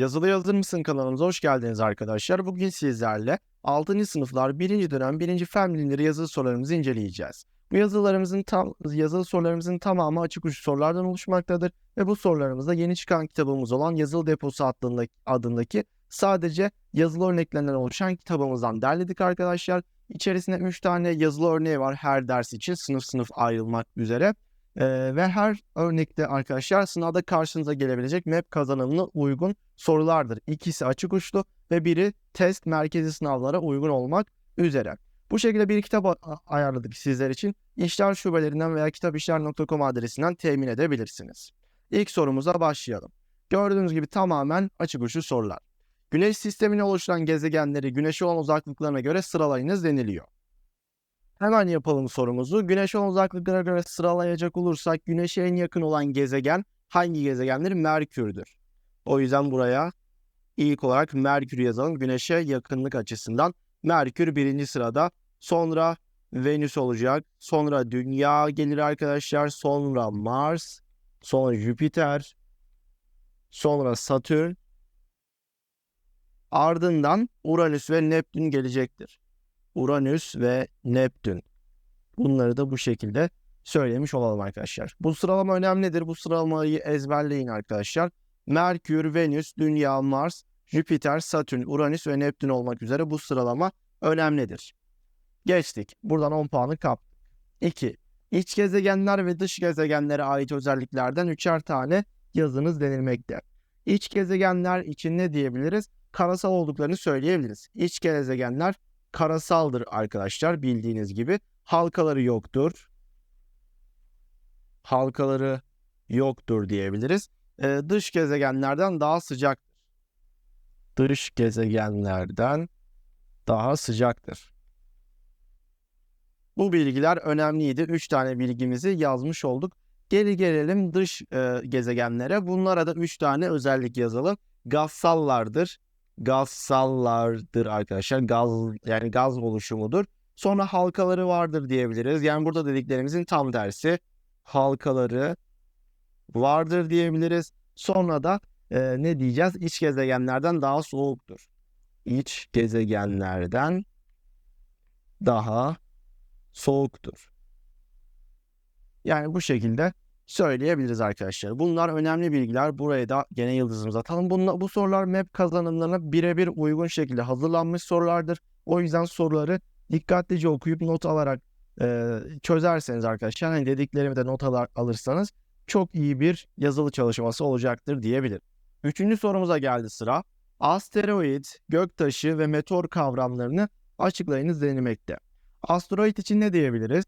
Yazılı Yazır mısın kanalımıza hoş geldiniz arkadaşlar. Bugün sizlerle 6. sınıflar 1. dönem 1. fen bilimleri yazılı sorularımızı inceleyeceğiz. Bu yazılarımızın tam yazılı sorularımızın tamamı açık uçlu sorulardan oluşmaktadır ve bu sorularımızda yeni çıkan kitabımız olan Yazılı Deposu adındaki, adındaki sadece yazılı örneklerinden oluşan kitabımızdan derledik arkadaşlar. İçerisinde 3 tane yazılı örneği var her ders için sınıf sınıf ayrılmak üzere. Ee, ve her örnekte arkadaşlar sınavda karşınıza gelebilecek map kazanımına uygun sorulardır. İkisi açık uçlu ve biri test merkezi sınavlara uygun olmak üzere. Bu şekilde bir kitap ayarladık sizler için. İşler şubelerinden veya kitapişler.com adresinden temin edebilirsiniz. İlk sorumuza başlayalım. Gördüğünüz gibi tamamen açık uçlu sorular. Güneş sistemini oluşturan gezegenleri güneşe olan uzaklıklarına göre sıralayınız deniliyor. Hemen yapalım sorumuzu. Güneş olan uzaklıklara göre sıralayacak olursak Güneş'e en yakın olan gezegen hangi gezegendir? Merkür'dür. O yüzden buraya ilk olarak Merkür yazalım. Güneş'e yakınlık açısından Merkür birinci sırada. Sonra Venüs olacak. Sonra Dünya gelir arkadaşlar. Sonra Mars. Sonra Jüpiter. Sonra Satürn. Ardından Uranüs ve Neptün gelecektir. Uranüs ve Neptün. Bunları da bu şekilde söylemiş olalım arkadaşlar. Bu sıralama önemlidir. Bu sıralamayı ezberleyin arkadaşlar. Merkür, Venüs, Dünya, Mars, Jüpiter, Satürn, Uranüs ve Neptün olmak üzere bu sıralama önemlidir. Geçtik. Buradan 10 puanı kaptık. 2. İç gezegenler ve dış gezegenlere ait özelliklerden üçer tane yazınız denilmekte. İç gezegenler için ne diyebiliriz? Karasal olduklarını söyleyebiliriz. İç gezegenler karasaldır arkadaşlar bildiğiniz gibi. Halkaları yoktur. Halkaları yoktur diyebiliriz. Ee, dış gezegenlerden daha sıcaktır. Dış gezegenlerden daha sıcaktır. Bu bilgiler önemliydi. 3 tane bilgimizi yazmış olduk. Geri gelelim dış e, gezegenlere. Bunlara da 3 tane özellik yazalım. Gazsallardır. Gazsallardır arkadaşlar. Gaz yani gaz oluşumudur. Sonra halkaları vardır diyebiliriz. Yani burada dediklerimizin tam tersi. Halkaları vardır diyebiliriz. Sonra da e, ne diyeceğiz? İç gezegenlerden daha soğuktur. İç gezegenlerden daha soğuktur. Yani bu şekilde söyleyebiliriz arkadaşlar. Bunlar önemli bilgiler. Buraya da gene yıldızımızı atalım. Bunla, bu sorular map kazanımlarına birebir uygun şekilde hazırlanmış sorulardır. O yüzden soruları dikkatlice okuyup not alarak e, çözerseniz arkadaşlar hani dediklerimi de not alırsanız çok iyi bir yazılı çalışması olacaktır diyebilirim. Üçüncü sorumuza geldi sıra. Asteroid, göktaşı ve meteor kavramlarını açıklayınız denilmekte. Asteroid için ne diyebiliriz?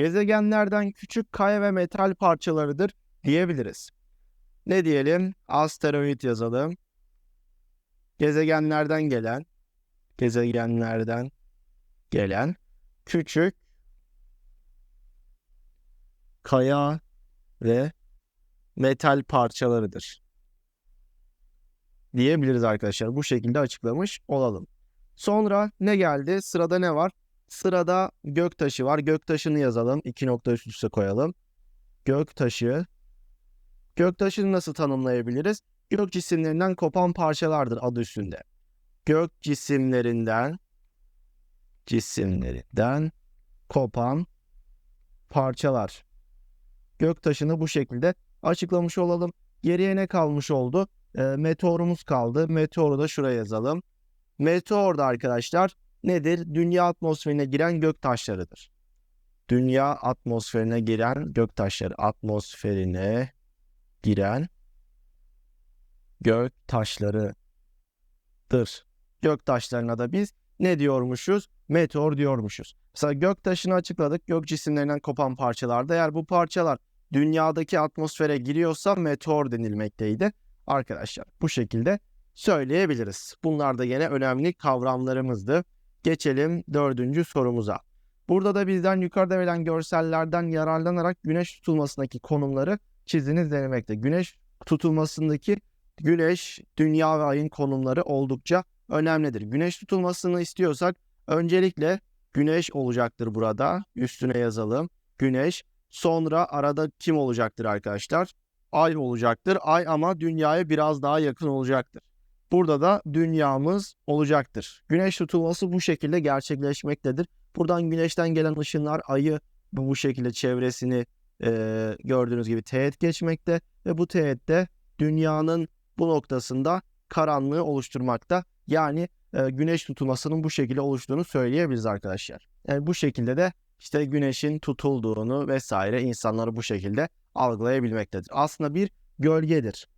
Gezegenlerden küçük kaya ve metal parçalarıdır diyebiliriz. Ne diyelim? Asteroid yazalım. Gezegenlerden gelen, gezegenlerden gelen küçük kaya ve metal parçalarıdır. Diyebiliriz arkadaşlar. Bu şekilde açıklamış olalım. Sonra ne geldi? Sırada ne var? Sırada göktaşı var. Göktaşını yazalım. İki nokta üst üste koyalım. Göktaşı. Göktaşını nasıl tanımlayabiliriz? Gök cisimlerinden kopan parçalardır adı üstünde. Gök cisimlerinden cisimlerinden kopan parçalar. Göktaşını bu şekilde açıklamış olalım. Geriye ne kalmış oldu? E, meteorumuz kaldı. Meteoru da şuraya yazalım. Meteor da arkadaşlar nedir? Dünya atmosferine giren gök taşlarıdır. Dünya atmosferine giren gök taşları. Atmosferine giren gök taşlarıdır. Gök taşlarına da biz ne diyormuşuz? Meteor diyormuşuz. Mesela gök taşını açıkladık. Gök cisimlerinden kopan parçalarda eğer bu parçalar dünyadaki atmosfere giriyorsa meteor denilmekteydi. Arkadaşlar bu şekilde söyleyebiliriz. Bunlar da yine önemli kavramlarımızdı. Geçelim dördüncü sorumuza. Burada da bizden yukarıda verilen görsellerden yararlanarak güneş tutulmasındaki konumları çiziniz denemekte. Güneş tutulmasındaki güneş, dünya ve ayın konumları oldukça önemlidir. Güneş tutulmasını istiyorsak öncelikle güneş olacaktır burada. Üstüne yazalım. Güneş. Sonra arada kim olacaktır arkadaşlar? Ay olacaktır. Ay ama dünyaya biraz daha yakın olacaktır. Burada da dünyamız olacaktır. Güneş tutulması bu şekilde gerçekleşmektedir. Buradan güneşten gelen ışınlar ayı bu, şekilde çevresini e, gördüğünüz gibi teğet geçmekte ve bu teğette dünyanın bu noktasında karanlığı oluşturmakta. Yani e, güneş tutulmasının bu şekilde oluştuğunu söyleyebiliriz arkadaşlar. Yani bu şekilde de işte güneşin tutulduğunu vesaire insanları bu şekilde algılayabilmektedir. Aslında bir gölgedir.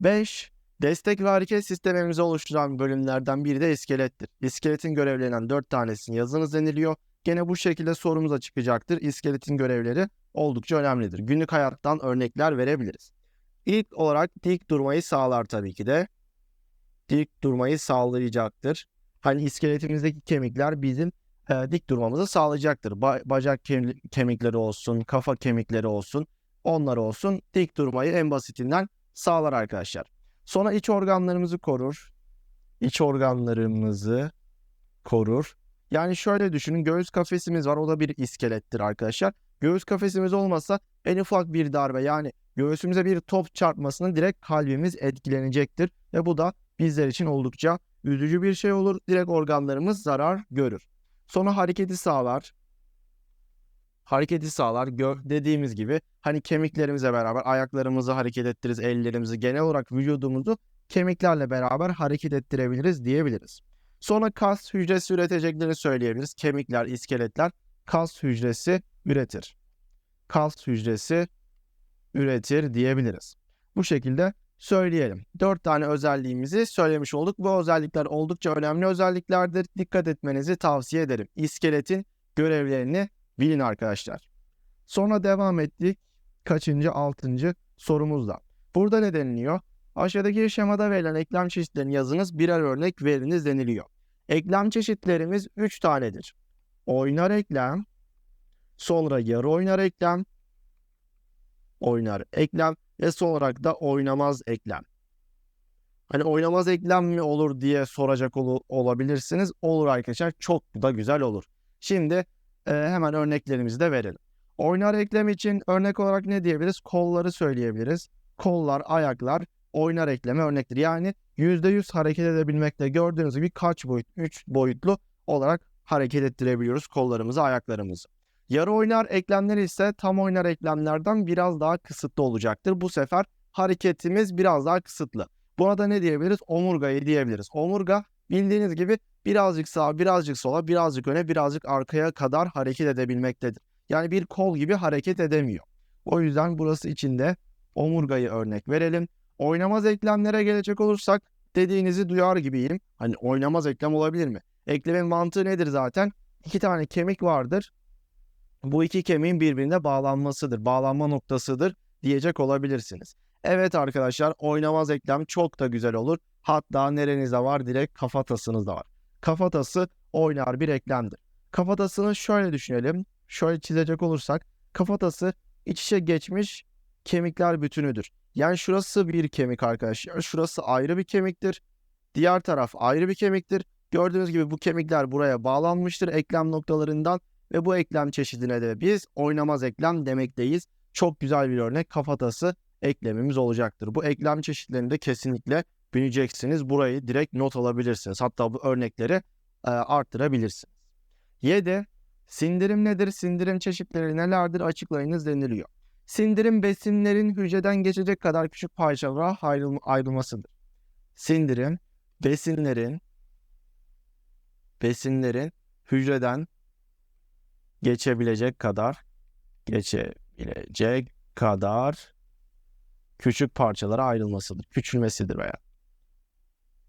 5. Destek ve hareket sistemimizi oluşturan bölümlerden biri de iskelettir. İskeletin görevlerinden 4 tanesini yazınız deniliyor. Gene bu şekilde sorumuza çıkacaktır. İskeletin görevleri oldukça önemlidir. Günlük hayattan örnekler verebiliriz. İlk olarak dik durmayı sağlar tabii ki de. Dik durmayı sağlayacaktır. Hani iskeletimizdeki kemikler bizim e, dik durmamızı sağlayacaktır. Ba- bacak kem- kemikleri olsun, kafa kemikleri olsun, onlar olsun dik durmayı en basitinden sağlar arkadaşlar. Sonra iç organlarımızı korur. İç organlarımızı korur. Yani şöyle düşünün göğüs kafesimiz var o da bir iskelettir arkadaşlar. Göğüs kafesimiz olmasa en ufak bir darbe yani göğsümüze bir top çarpmasına direkt kalbimiz etkilenecektir. Ve bu da bizler için oldukça üzücü bir şey olur. Direkt organlarımız zarar görür. Sonra hareketi sağlar. Hareketi sağlar. Gö dediğimiz gibi hani kemiklerimize beraber ayaklarımızı hareket ettiririz, ellerimizi genel olarak vücudumuzu kemiklerle beraber hareket ettirebiliriz diyebiliriz. Sonra kas hücresi üreteceklerini söyleyebiliriz. Kemikler, iskeletler kas hücresi üretir. Kas hücresi üretir diyebiliriz. Bu şekilde söyleyelim. Dört tane özelliğimizi söylemiş olduk. Bu özellikler oldukça önemli özelliklerdir. Dikkat etmenizi tavsiye ederim. İskeletin görevlerini bilin arkadaşlar. Sonra devam ettik. Kaçıncı? Altıncı sorumuzda. Burada ne deniliyor? Aşağıdaki şemada verilen eklem çeşitlerini yazınız birer örnek veriniz deniliyor. Eklem çeşitlerimiz 3 tanedir. Oynar eklem, sonra yarı oynar eklem, oynar eklem ve son olarak da oynamaz eklem. Hani oynamaz eklem mi olur diye soracak ol olabilirsiniz. Olur arkadaşlar çok da güzel olur. Şimdi e, hemen örneklerimizi de verelim. Oynar eklem için örnek olarak ne diyebiliriz? Kolları söyleyebiliriz. Kollar, ayaklar oynar ekleme örnektir. Yani %100 hareket edebilmekte gördüğünüz gibi kaç boyut? 3 boyutlu olarak hareket ettirebiliyoruz kollarımızı, ayaklarımızı. Yarı oynar eklemler ise tam oynar eklemlerden biraz daha kısıtlı olacaktır. Bu sefer hareketimiz biraz daha kısıtlı. Buna da ne diyebiliriz? Omurgayı diyebiliriz. Omurga bildiğiniz gibi birazcık sağa, birazcık sola, birazcık öne, birazcık arkaya kadar hareket edebilmektedir. Yani bir kol gibi hareket edemiyor. O yüzden burası içinde omurgayı örnek verelim. Oynamaz eklemlere gelecek olursak dediğinizi duyar gibiyim. Hani oynamaz eklem olabilir mi? Eklemin mantığı nedir zaten? İki tane kemik vardır. Bu iki kemiğin birbirine bağlanmasıdır. Bağlanma noktasıdır diyecek olabilirsiniz. Evet arkadaşlar oynamaz eklem çok da güzel olur. Hatta nerenizde var? Direkt kafatasınızda var. Kafatası oynar bir eklemdir. Kafatasını şöyle düşünelim. Şöyle çizecek olursak kafatası iç içe geçmiş kemikler bütünüdür. Yani şurası bir kemik arkadaşlar. Şurası ayrı bir kemiktir. Diğer taraf ayrı bir kemiktir. Gördüğünüz gibi bu kemikler buraya bağlanmıştır eklem noktalarından ve bu eklem çeşidine de biz oynamaz eklem demekteyiz. Çok güzel bir örnek kafatası eklemimiz olacaktır. Bu eklem çeşitlerini de kesinlikle bileceksiniz. Burayı direkt not alabilirsiniz. Hatta bu örnekleri e, arttırabilirsiniz. 7. Sindirim nedir? Sindirim çeşitleri nelerdir? Açıklayınız deniliyor. Sindirim besinlerin hücreden geçecek kadar küçük parçalara ayrılmasıdır. Sindirim besinlerin besinlerin hücreden geçebilecek kadar geçebilecek kadar küçük parçalara ayrılmasıdır. Küçülmesidir veya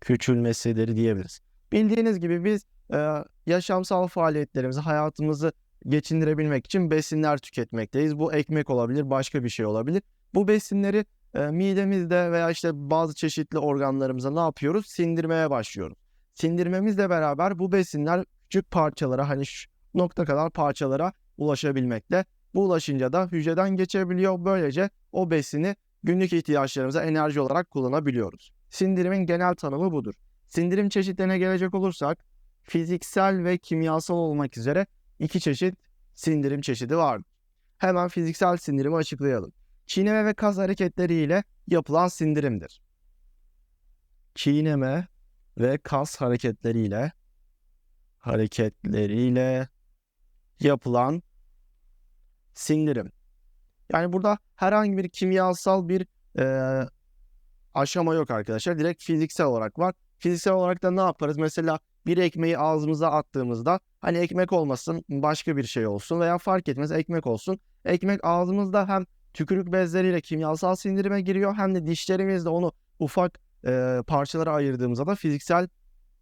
küçülmesidir diyebiliriz. Bildiğiniz gibi biz e, yaşamsal faaliyetlerimizi, hayatımızı geçindirebilmek için besinler tüketmekteyiz. Bu ekmek olabilir, başka bir şey olabilir. Bu besinleri e, midemizde veya işte bazı çeşitli organlarımıza ne yapıyoruz? Sindirmeye başlıyoruz. Sindirmemizle beraber bu besinler küçük parçalara hani şu nokta kadar parçalara ulaşabilmekte. Bu ulaşınca da hücreden geçebiliyor. Böylece o besini günlük ihtiyaçlarımıza enerji olarak kullanabiliyoruz. Sindirimin genel tanımı budur. Sindirim çeşitlerine gelecek olursak fiziksel ve kimyasal olmak üzere iki çeşit sindirim çeşidi vardır. Hemen fiziksel sindirimi açıklayalım. Çiğneme ve kas hareketleriyle yapılan sindirimdir. çiğneme ve kas hareketleriyle hareketleriyle yapılan sindirim. Yani burada herhangi bir kimyasal bir e, aşama yok arkadaşlar. Direkt fiziksel olarak var. Fiziksel olarak da ne yaparız? Mesela bir ekmeği ağzımıza attığımızda hani ekmek olmasın başka bir şey olsun veya fark etmez ekmek olsun. Ekmek ağzımızda hem tükürük bezleriyle kimyasal sindirime giriyor hem de dişlerimizle onu ufak e, parçalara ayırdığımızda da fiziksel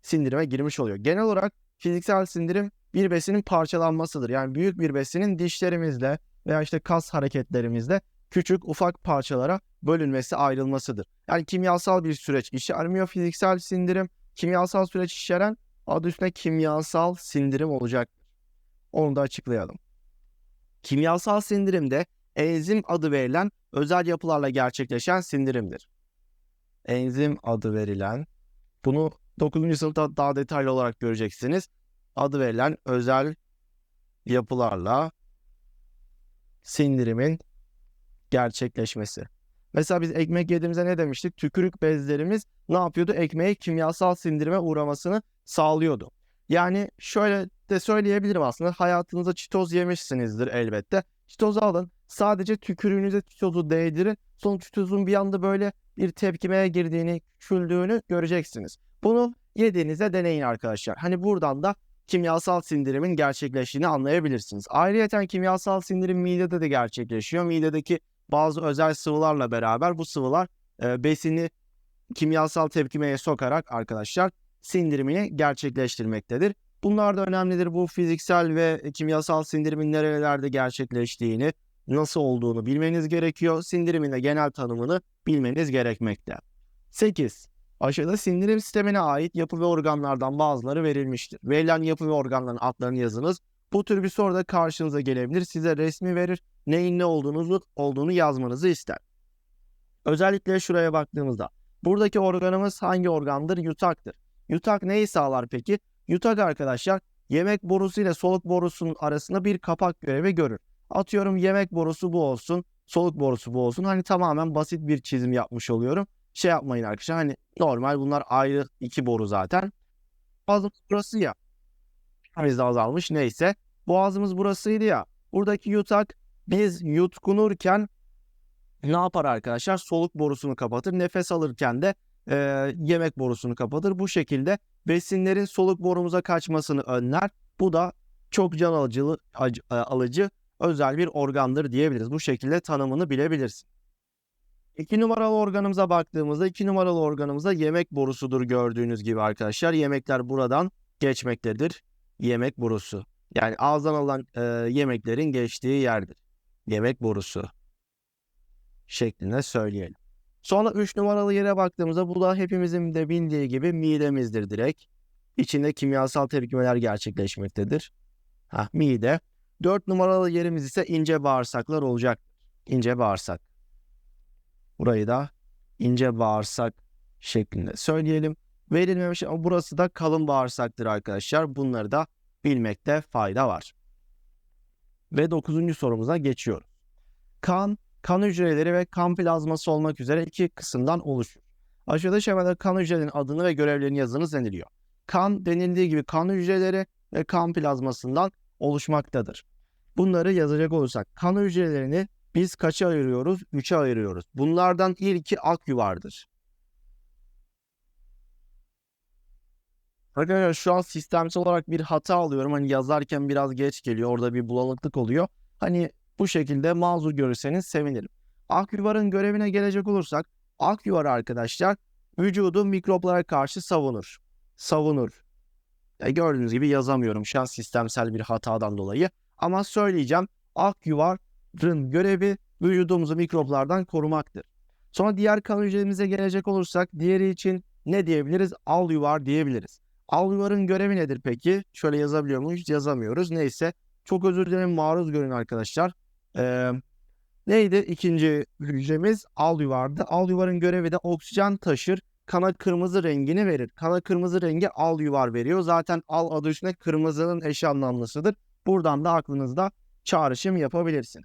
sindirime girmiş oluyor. Genel olarak fiziksel sindirim bir besinin parçalanmasıdır. Yani büyük bir besinin dişlerimizle veya işte kas hareketlerimizle küçük ufak parçalara bölünmesi, ayrılmasıdır. Yani kimyasal bir süreç içermiyor fiziksel sindirim. Kimyasal süreç içeren adı üstünde kimyasal sindirim olacaktır. Onu da açıklayalım. Kimyasal sindirimde enzim adı verilen özel yapılarla gerçekleşen sindirimdir. Enzim adı verilen, bunu 9. sınıfta daha detaylı olarak göreceksiniz. Adı verilen özel yapılarla sindirimin gerçekleşmesi. Mesela biz ekmek yediğimizde ne demiştik? Tükürük bezlerimiz ne yapıyordu? Ekmeğe kimyasal sindirime uğramasını sağlıyordu. Yani şöyle de söyleyebilirim aslında. Hayatınızda çitoz yemişsinizdir elbette. Çitozu alın. Sadece tükürüğünüze çitozu değdirin. Sonra çitozun bir anda böyle bir tepkimeye girdiğini, küçüldüğünü göreceksiniz. Bunu yediğinizde deneyin arkadaşlar. Hani buradan da kimyasal sindirimin gerçekleştiğini anlayabilirsiniz. Ayrıca kimyasal sindirim midede de gerçekleşiyor. Midedeki bazı özel sıvılarla beraber bu sıvılar e, besini kimyasal tepkimeye sokarak arkadaşlar sindirimini gerçekleştirmektedir. Bunlar da önemlidir. Bu fiziksel ve kimyasal sindirimin nerelerde gerçekleştiğini, nasıl olduğunu bilmeniz gerekiyor. Sindirimin de genel tanımını bilmeniz gerekmekte. 8. Aşağıda sindirim sistemine ait yapı ve organlardan bazıları verilmiştir. Verilen yapı ve organların adlarını yazınız. Bu tür bir soru da karşınıza gelebilir. Size resmi verir. Neyin ne olduğunuzu olduğunu yazmanızı ister. Özellikle şuraya baktığımızda buradaki organımız hangi organdır? Yutaktır. Yutak neyi sağlar peki? Yutak arkadaşlar yemek borusu ile soluk borusunun arasında bir kapak görevi görür. Atıyorum yemek borusu bu olsun, soluk borusu bu olsun. Hani tamamen basit bir çizim yapmış oluyorum. Şey yapmayın arkadaşlar hani normal bunlar ayrı iki boru zaten. Boğazımız burası ya. Biz de azalmış neyse. Boğazımız burasıydı ya. Buradaki yutak biz yutkunurken ne yapar arkadaşlar? Soluk borusunu kapatır. Nefes alırken de e, yemek borusunu kapatır. Bu şekilde besinlerin soluk borumuza kaçmasını önler. Bu da çok can alıcı, alıcı özel bir organdır diyebiliriz. Bu şekilde tanımını bilebilirsin. İki numaralı organımıza baktığımızda iki numaralı organımızda yemek borusudur gördüğünüz gibi arkadaşlar. Yemekler buradan geçmektedir. Yemek borusu. Yani ağızdan alınan e, yemeklerin geçtiği yerdir. Yemek borusu şeklinde söyleyelim. Sonra 3 numaralı yere baktığımızda bu da hepimizin de bildiği gibi midemizdir direkt. İçinde kimyasal tepkimeler gerçekleşmektedir. Ha, mide. 4 numaralı yerimiz ise ince bağırsaklar olacak. İnce bağırsak. Burayı da ince bağırsak şeklinde söyleyelim. Verilmemiş ama burası da kalın bağırsaktır arkadaşlar. Bunları da bilmekte fayda var. Ve 9. sorumuza geçiyoruz. Kan, kan hücreleri ve kan plazması olmak üzere iki kısımdan oluşur. Aşağıda şemada kan hücrelerinin adını ve görevlerini yazınız deniliyor. Kan denildiği gibi kan hücreleri ve kan plazmasından oluşmaktadır. Bunları yazacak olursak kan hücrelerini biz kaça ayırıyoruz? 3'e ayırıyoruz. Bunlardan ilki aküvardır. Arkadaşlar şu an sistemsel olarak bir hata alıyorum. Hani yazarken biraz geç geliyor. Orada bir bulanıklık oluyor. Hani bu şekilde mazur görürseniz sevinirim. Aküvarın görevine gelecek olursak aküvar arkadaşlar vücudu mikroplara karşı savunur. Savunur. Ya gördüğünüz gibi yazamıyorum şu an sistemsel bir hatadan dolayı. Ama söyleyeceğim aküvarın görevi vücudumuzu mikroplardan korumaktır. Sonra diğer kan hücremize gelecek olursak diğeri için ne diyebiliriz? Al yuvar diyebiliriz. Algıların görevi nedir peki? Şöyle yazabiliyor muyuz? Yazamıyoruz. Neyse. Çok özür dilerim. Maruz görün arkadaşlar. Ee, neydi? İkinci hücremiz al yuvardı. Görevi de oksijen taşır. Kana kırmızı rengini verir. Kana kırmızı rengi al veriyor. Zaten al adı üstünde kırmızının eş anlamlısıdır. Buradan da aklınızda çağrışım yapabilirsin.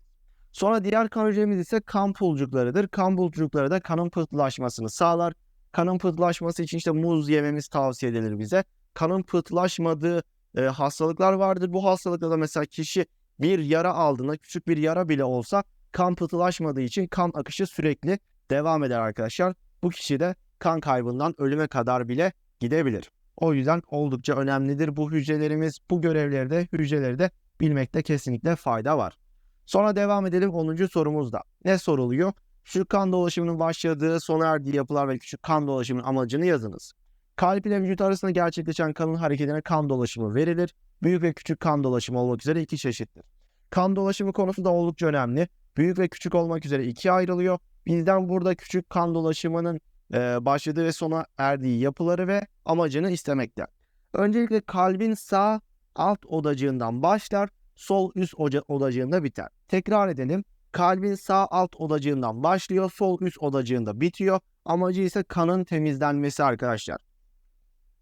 Sonra diğer kan hücremiz ise kan pulcuklarıdır. Kan pulcukları da kanın pıhtılaşmasını sağlar. Kanın pıhtılaşması için işte muz yememiz tavsiye edilir bize. Kanın pıhtılaşmadığı e, hastalıklar vardır. Bu hastalıkta da mesela kişi bir yara aldığında küçük bir yara bile olsa kan pıhtılaşmadığı için kan akışı sürekli devam eder arkadaşlar. Bu kişi de kan kaybından ölüme kadar bile gidebilir. O yüzden oldukça önemlidir bu hücrelerimiz. Bu görevleri de hücreleri de bilmekte kesinlikle fayda var. Sonra devam edelim 10. sorumuzda. Ne soruluyor? Küçük kan dolaşımının başladığı, sona erdiği yapılar ve küçük kan dolaşımının amacını yazınız. Kalp ile vücut arasında gerçekleşen kanın hareketine kan dolaşımı verilir. Büyük ve küçük kan dolaşımı olmak üzere iki çeşittir. Kan dolaşımı konusu da oldukça önemli. Büyük ve küçük olmak üzere ikiye ayrılıyor. Bizden burada küçük kan dolaşımının e, başladığı ve sona erdiği yapıları ve amacını istemekte. Öncelikle kalbin sağ alt odacığından başlar, sol üst odacığında biter. Tekrar edelim. Kalbin sağ alt odacığından başlıyor, sol üst odacığında bitiyor. Amacı ise kanın temizlenmesi arkadaşlar.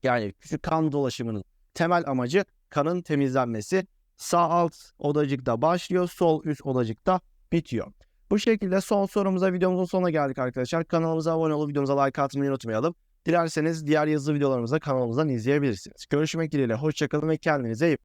Yani küçük kan dolaşımının temel amacı kanın temizlenmesi. Sağ alt odacıkta başlıyor, sol üst odacıkta bitiyor. Bu şekilde son sorumuza videomuzun sonuna geldik arkadaşlar. Kanalımıza abone olup videomuza like atmayı unutmayalım. Dilerseniz diğer yazılı videolarımızı kanalımızdan izleyebilirsiniz. Görüşmek dileğiyle. Hoşçakalın ve kendinize iyi.